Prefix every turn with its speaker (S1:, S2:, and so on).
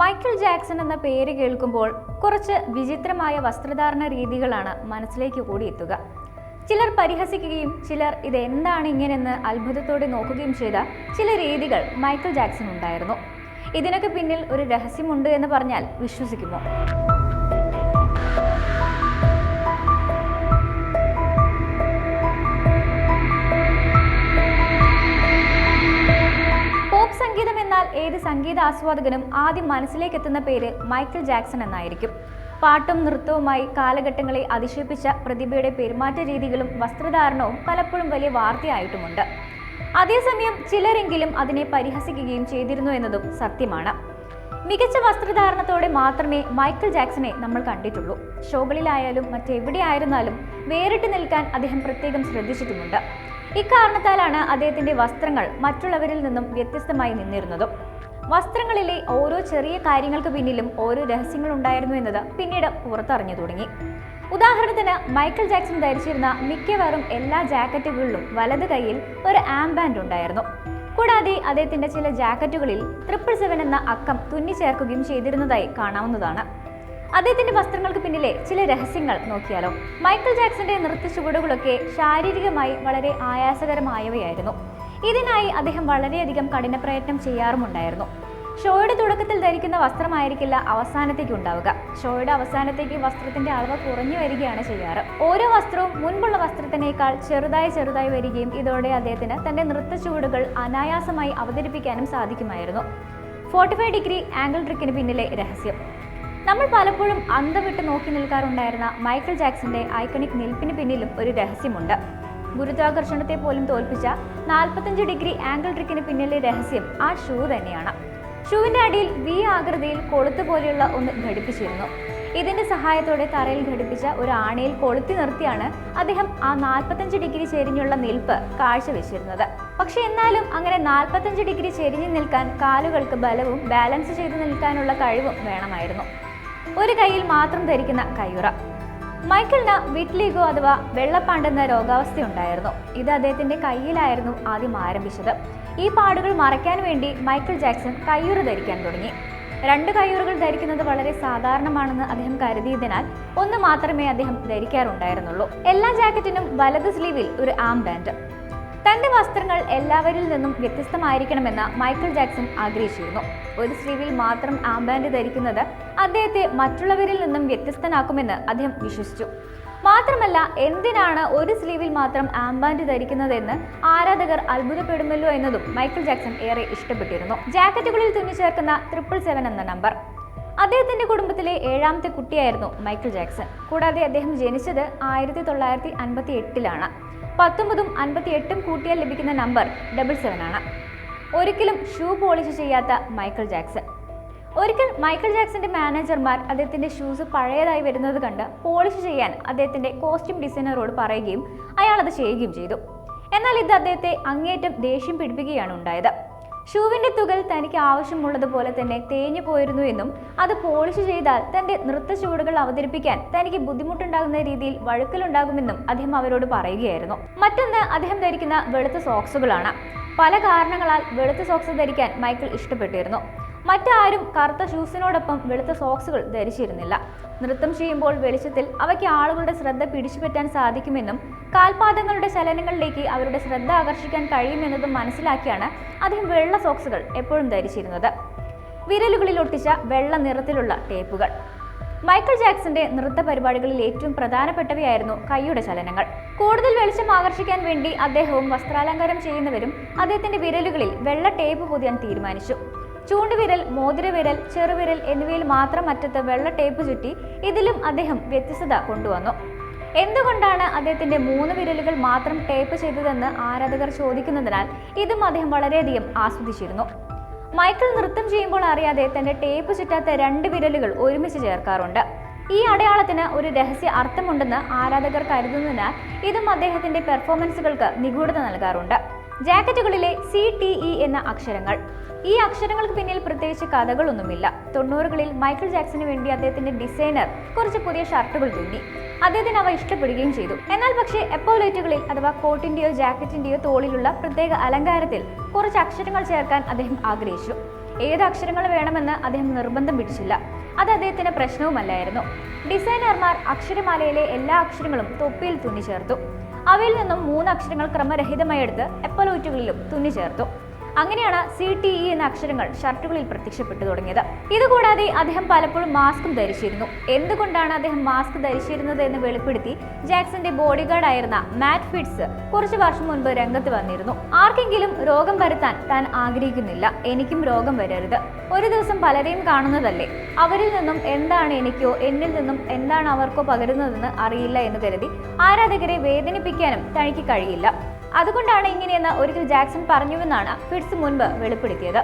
S1: Michael Jackson എന്ന പേര് കേൾക്കുമ്പോൾ കുറച്ച് വിചിത്രമായ വസ്ത്രധാരണ രീതികളാണ് മനസ്സിലേക്ക് കൂടി എത്തുക ചിലർ പരിഹസിക്കുകയും ചിലർ ഇത് എന്താണ് ഇങ്ങനെയെന്ന് അത്ഭുതത്തോടെ നോക്കുകയും ചെയ്ത ചില രീതികൾ മൈക്കിൾ ജാക്സൺ ഉണ്ടായിരുന്നു. ഇതിനൊക്കെ പിന്നിൽ ഒരു രഹസ്യമുണ്ട് എന്ന് പറഞ്ഞാൽ വിശ്വസിക്കുമോ? ഏത് സംഗീത ആസ്വാദകനും ആദ്യം മനസ്സിലേക്ക് എത്തുന്ന പേര് മൈക്കിൾ ജാക്സൺ എന്നായിരിക്കും. പാട്ടും നൃത്തവുമായി കാലഘട്ടങ്ങളെ അതിശയിപ്പിച്ച പ്രതിഭയുടെ പെരുമാറ്റ രീതികളും വസ്ത്രധാരണവും പലപ്പോഴും വലിയ വാർത്തയായിട്ടുമുണ്ട്. അതേസമയം ചിലരെങ്കിലും അതിനെ പരിഹസിക്കുകയും ചെയ്തിരുന്നു എന്നതും സത്യമാണ്. മികച്ച വസ്ത്രധാരണത്തോടെ മാത്രമേ മൈക്കിൾ ജാക്സനെ നമ്മൾ കണ്ടിട്ടുള്ളൂ. ഷോകളിലായാലും മറ്റെവിടെയായിരുന്നാലും വേറിട്ട് നിൽക്കാൻ അദ്ദേഹം പ്രത്യേകം ശ്രദ്ധിച്ചിട്ടുമുണ്ട്. ഇക്കാരണത്താലാണ് അദ്ദേഹത്തിന്റെ വസ്ത്രങ്ങൾ മറ്റുള്ളവരിൽ നിന്നും വ്യത്യസ്തമായി നിന്നിരുന്നതും. വസ്ത്രങ്ങളിലെ ഓരോ ചെറിയ കാര്യങ്ങൾക്ക് പിന്നിലും ഓരോ രഹസ്യങ്ങൾ ഉണ്ടായിരുന്നു എന്നത് പിന്നീട് പുറത്തറിഞ്ഞു തുടങ്ങി. ഉദാഹരണത്തിന് മൈക്കിൾ ജാക്സൺ ധരിച്ചിരുന്ന മിക്കവാറും എല്ലാ ജാക്കറ്റുകളിലും വലത് കയ്യിൽ ഒരു ആംബാൻഡ് ഉണ്ടായിരുന്നു. കൂടാതെ അദ്ദേഹത്തിന്റെ ചില ജാക്കറ്റുകളിൽ ട്രിപ്പിൾ സെവൻ എന്ന അക്കം തുന്നിച്ചേർക്കുകയും ചെയ്തിരുന്നതായി കാണാവുന്നതാണ്. അദ്ദേഹത്തിന്റെ വസ്ത്രങ്ങൾക്ക് പിന്നിലെ ചില രഹസ്യങ്ങൾ നോക്കിയാലോ. മൈക്കിൾ ജാക്സന്റെ നൃത്ത ചുവടുകളൊക്കെ ശാരീരികമായി വളരെ ആയാസകരമായവയായിരുന്നു. ഇതിനായി അദ്ദേഹം വളരെയധികം കഠിന പ്രയത്നം ചെയ്യാറുമുണ്ടായിരുന്നു. ഷോയുടെ തുടക്കത്തിൽ ധരിക്കുന്ന വസ്ത്രമായിരിക്കില്ല അവസാനത്തേക്ക് ഉണ്ടാവുക. ഷോയുടെ അവസാനത്തേക്ക് വസ്ത്രത്തിന്റെ അളവ് കുറഞ്ഞു വരികയാണ് ചെയ്യാറ്. ഓരോ വസ്ത്രവും മുൻപുള്ള വസ്ത്രത്തിനേക്കാൾ ചെറുതായി ചെറുതായി വരികയും ഇതോടെ അദ്ദേഹത്തിന് തന്റെ നൃത്ത ചുവടുകൾ അനായാസമായി അവതരിപ്പിക്കാനും സാധിക്കുമായിരുന്നു. ഫോർട്ടി ഫൈവ് ഡിഗ്രി ആംഗിൾ ട്രിക്കിന് പിന്നിലെ രഹസ്യം. നമ്മൾ പലപ്പോഴും അന്തം വിട്ട് നോക്കി നിൽക്കാറുണ്ടായിരുന്ന മൈക്കിൾ ജാക്സന്റെ ഐക്കണിക് നിൽപ്പിന് പിന്നിലും ഒരു രഹസ്യമുണ്ട്. ഗുരുത്വാകർഷണത്തെ പോലും തോൽപ്പിച്ച നാൽപ്പത്തഞ്ച് ഡിഗ്രി ആംഗിൾ ട്രിക്കിന് പിന്നിലെ രഹസ്യം ആ ഷൂ തന്നെയാണ്. ഷൂവിന്റെ അടിയിൽ വി ആകൃതിയിൽ കൊളുത്ത് പോലെയുള്ള ഒന്ന് ഘടിപ്പിച്ചിരുന്നു. ഇതിന്റെ സഹായത്തോടെ തറയിൽ ഘടിപ്പിച്ച ഒരു ആണയിൽ കൊളുത്തി നിർത്തിയാണ് അദ്ദേഹം ആ നാൽപ്പത്തഞ്ച് ഡിഗ്രി ചെരിഞ്ഞുള്ള നിൽപ്പ് കാഴ്ചവെച്ചിരുന്നത്. പക്ഷെ എന്നാലും അങ്ങനെ നാൽപ്പത്തഞ്ച് ഡിഗ്രി ചെരിഞ്ഞു നിൽക്കാൻ കാലുകൾക്ക് ബലവും ബാലൻസ് ചെയ്തു നിൽക്കാനുള്ള കഴിവും വേണമായിരുന്നു. ഒരു കൈയിൽ മാത്രം ധരിക്കുന്ന കയ്യുറ. മൈക്കിളിന് വിറ്റ്ലിഗോ അഥവാ വെള്ളപ്പാണ്ടെന്ന രോഗാവസ്ഥയുണ്ടായിരുന്നു. ഇത് അദ്ദേഹത്തിന്റെ കയ്യിലായിരുന്നു ആദ്യം ആരംഭിച്ചത്. ഈ പാടുകൾ മറയ്ക്കാൻ വേണ്ടി മൈക്കിൾ ജാക്സൺ കയ്യുറ ധരിക്കാൻ തുടങ്ങി. രണ്ട് കയ്യുറകൾ ധരിക്കുന്നത് വളരെ സാധാരണമാണെന്ന് അദ്ദേഹം കരുതിയതിനാൽ ഒന്ന് മാത്രമേ അദ്ദേഹം ധരിക്കാറുണ്ടായിരുന്നുള്ളൂ. എല്ലാ ജാക്കറ്റിനും വലത് സ്ലീവിൽ ഒരു ആം ബാൻഡ്. തന്റെ വസ്ത്രങ്ങൾ എല്ലാവരിൽ നിന്നും വ്യത്യസ്തമായിരിക്കണമെന്ന് മൈക്കിൾ ജാക്സൺ ആഗ്രഹിച്ചിരുന്നു. ഒരു സ്ലീവിൽ മാത്രം ആംബാൻഡ് ധരിക്കുന്നത് അദ്ദേഹത്തെ മറ്റുള്ളവരിൽ നിന്നും വ്യത്യസ്തനാക്കുമെന്ന് അദ്ദേഹം വിശ്വസിച്ചു. മാത്രമല്ല എന്തിനാണ് ഒരു സ്ലീവിൽ മാത്രം ആംബാൻഡ് ധരിക്കുന്നതെന്ന് ആരാധകർ അത്ഭുതപ്പെടുമല്ലോ എന്നതും മൈക്കിൾ ജാക്സൺ ഏറെ ഇഷ്ടപ്പെട്ടിരുന്നു. ജാക്കറ്റുകളിൽ തുന്നി ചേർക്കുന്ന ട്രിപ്പിൾ സെവൻ എന്ന നമ്പർ. അദ്ദേഹത്തിന്റെ കുടുംബത്തിലെ ഏഴാമത്തെ കുട്ടിയായിരുന്നു മൈക്കിൾ ജാക്സൺ. കൂടാതെ അദ്ദേഹം ജനിച്ചത് ആയിരത്തി തൊള്ളായിരത്തി അൻപത്തി എട്ടിലാണ് പത്തൊമ്പതും അൻപത്തി എട്ടും കൂട്ടിയാൽ ലഭിക്കുന്ന നമ്പർ ഡബിൾ സെവൻ ആണ്. ഒരിക്കലും ഷൂ പോളിഷ് ചെയ്യാത്ത മൈക്കിൾ ജാക്സൺ. ഒരിക്കൽ മൈക്കിൾ ജാക്സന്റെ മാനേജർമാർ അദ്ദേഹത്തിന്റെ ഷൂസ് പഴയതായി വരുന്നത് കണ്ട് പോളിഷ് ചെയ്യാൻ അദ്ദേഹത്തിന്റെ കോസ്റ്റ്യൂം ഡിസൈനറോട് പറയുകയും അയാൾ അത് ചെയ്യുകയും ചെയ്തു. എന്നാൽ ഇത് അദ്ദേഹത്തെ അങ്ങേറ്റം ദേഷ്യം പിടിപ്പിക്കുകയാണ് ഉണ്ടായത്. ഷൂവിന്റെ തുകൽ തനിക്ക് ആവശ്യമുള്ളതുപോലെ തന്നെ തേഞ്ഞു പോയിരുന്നു എന്നും അത് പോളിഷ് ചെയ്താൽ തന്റെ നൃത്ത ചുവടുകൾ അവതരിപ്പിക്കാൻ തനിക്ക് ബുദ്ധിമുട്ടുണ്ടാകുന്ന രീതിയിൽ വഴുക്കലുണ്ടാകുമെന്നും അദ്ദേഹം അവരോട് പറയുകയായിരുന്നു. മറ്റൊന്ന് അദ്ദേഹം ധരിക്കുന്ന വെളുത്ത സോക്സുകളാണ് പല കാരണങ്ങളാൽ വെളുത്ത സോക്സ് ധരിക്കാൻ മൈക്കിൾ ഇഷ്ടപ്പെട്ടിരുന്നു. മറ്റാരും കറുത്ത ഷൂസിനോടൊപ്പം വെളുത്ത സോക്സുകൾ ധരിച്ചിരുന്നില്ല. നൃത്തം ചെയ്യുമ്പോൾ വെളിച്ചത്തിൽ അവയ്ക്ക് ആളുകളുടെ ശ്രദ്ധ പിടിച്ചുപറ്റാൻ സാധിക്കുമെന്നും കാൽപാദങ്ങളുടെ ചലനങ്ങളിലേക്ക് അവരുടെ ശ്രദ്ധ ആകർഷിക്കാൻ കഴിയുമെന്നതും മനസ്സിലാക്കിയാണ് അദ്ദേഹം വെള്ള സോക്സുകൾ എപ്പോഴും ധരിച്ചിരുന്നത്. വിരലുകളിൽ ഒട്ടിച്ച വെള്ള നിറത്തിലുള്ള ടേപ്പുകൾ. മൈക്കിൾ ജാക്സന്റെ നൃത്ത പരിപാടികളിൽ ഏറ്റവും പ്രധാനപ്പെട്ടവയായിരുന്നു കൈയുടെ ചലനങ്ങൾ. കൂടുതൽ വെളിച്ചം ആകർഷിക്കാൻ വേണ്ടി അദ്ദേഹവും വസ്ത്രാലങ്കാരം ചെയ്യുന്നവരും അദ്ദേഹത്തിന്റെ വിരലുകളിൽ വെള്ള ടേപ്പ് പൊതിയാൻ തീരുമാനിച്ചു. ചൂണ്ടുവിരൽ മോതിരവിരൽ ചെറുവിരൽ എന്നിവയിൽ മാത്രം അറ്റത്ത് വെള്ള ടേപ്പ് ചുറ്റി ഇതിലും അദ്ദേഹം വ്യത്യസ്തത കൊണ്ടുവന്നു. എന്തുകൊണ്ടാണ് അദ്ദേഹത്തിന്റെ മൂന്ന് വിരലുകൾ മാത്രം ടേപ്പ് ചെയ്തതെന്ന് ആരാധകർ ചോദിക്കുന്നതിനാൽ ഇതും അദ്ദേഹം വളരെയധികം ആസ്വദിച്ചിരുന്നു. മൈക്കിൾ നൃത്തം ചെയ്യുമ്പോൾ അറിയാതെ തന്റെ ടേപ്പ് ചുറ്റാത്ത രണ്ട് വിരലുകൾ ഒരുമിച്ച് ചേർക്കാറുണ്ട്. ഈ അടയാളത്തിന് ഒരു രഹസ്യ അർത്ഥമുണ്ടെന്ന് ആരാധകർ കരുതുന്നതിനാൽ ഇതും അദ്ദേഹത്തിന്റെ പെർഫോമൻസുകൾക്ക് നിഗൂഢത നൽകാറുണ്ട്. ജാക്കറ്റുകളിലെ സി ടി ഇ എന്ന അക്ഷരങ്ങൾ. ഈ അക്ഷരങ്ങൾക്ക് പിന്നിൽ പ്രത്യേകിച്ച് കഥകളൊന്നുമില്ല. തൊണ്ണൂറുകളിൽ മൈക്കിൾ ജാക്സന് വേണ്ടി അദ്ദേഹത്തിന്റെ ഡിസൈനർ കുറച്ച് പുതിയ ഷർട്ടുകൾ തുന്നി. അദ്ദേഹത്തിന് അവ ഇഷ്ടപ്പെടുകയും ചെയ്തു. എന്നാൽ പക്ഷേ എപ്പോലേറ്റുകളിൽ അഥവാ കോട്ടിന്റെയോ ജാക്കറ്റിന്റെയോ തോളിലുള്ള പ്രത്യേക അലങ്കാരത്തിൽ കുറച്ച് അക്ഷരങ്ങൾ ചേർക്കാൻ അദ്ദേഹം ആഗ്രഹിച്ചു. ഏത് അക്ഷരങ്ങൾ വേണമെന്ന് അദ്ദേഹം നിർബന്ധം പിടിച്ചില്ല. അത് അദ്ദേഹത്തിന് പ്രശ്നവുമല്ലായിരുന്നു. ഡിസൈനർമാർ അക്ഷരമാലയിലെ എല്ലാ അക്ഷരങ്ങളും തൊപ്പിയിൽ തുന്നി ചേർത്തു അവയിൽ നിന്നും മൂന്ന് അക്ഷരങ്ങൾ ക്രമരഹിതമായി എടുത്ത് എപ്പോലോറ്റുകളിലും തുന്നി ചേർത്തു അങ്ങനെയാണ് സി ടി ഇ എന്ന അക്ഷരങ്ങൾ ഷർട്ടുകളിൽ പ്രത്യക്ഷപ്പെട്ടു തുടങ്ങിയത്. ഇതുകൂടാതെ അദ്ദേഹം പലപ്പോഴും മാസ്കും ധരിച്ചിരുന്നു. എന്തുകൊണ്ടാണ് അദ്ദേഹം മാസ്ക് ധരിച്ചിരുന്നത് എന്ന് വെളിപ്പെടുത്തി ജാക്സന്റെ ബോഡിഗാർഡ് ആയിരുന്ന മാറ്റ് ഫിറ്റ്സ് കുറച്ചു വർഷം മുൻപ് രംഗത്ത് വന്നിരുന്നു. ആർക്കെങ്കിലും രോഗം വരുത്താൻ താൻ ആഗ്രഹിക്കുന്നില്ല. എനിക്കും രോഗം വരരുത്. ഒരു ദിവസം പലരെയും കാണുന്നതല്ലേ? അവരിൽ നിന്നും എന്താണ് എനിക്കോ എന്നിൽ നിന്നും എന്താണ് അവർക്കോ പകരുന്നതെന്ന് അറിയില്ല എന്ന് കരുതി ആരാധകരെ വേദനിപ്പിക്കാനും തനിക്ക് കഴിയില്ല. അതുകൊണ്ടാണ് ഇങ്ങനെയെന്ന് ഒരിക്കൽ ജാക്സൺ പറഞ്ഞുവെന്നാണ് ഫിറ്റ്സ് മുൻപ് വെളിപ്പെടുത്തിയത്.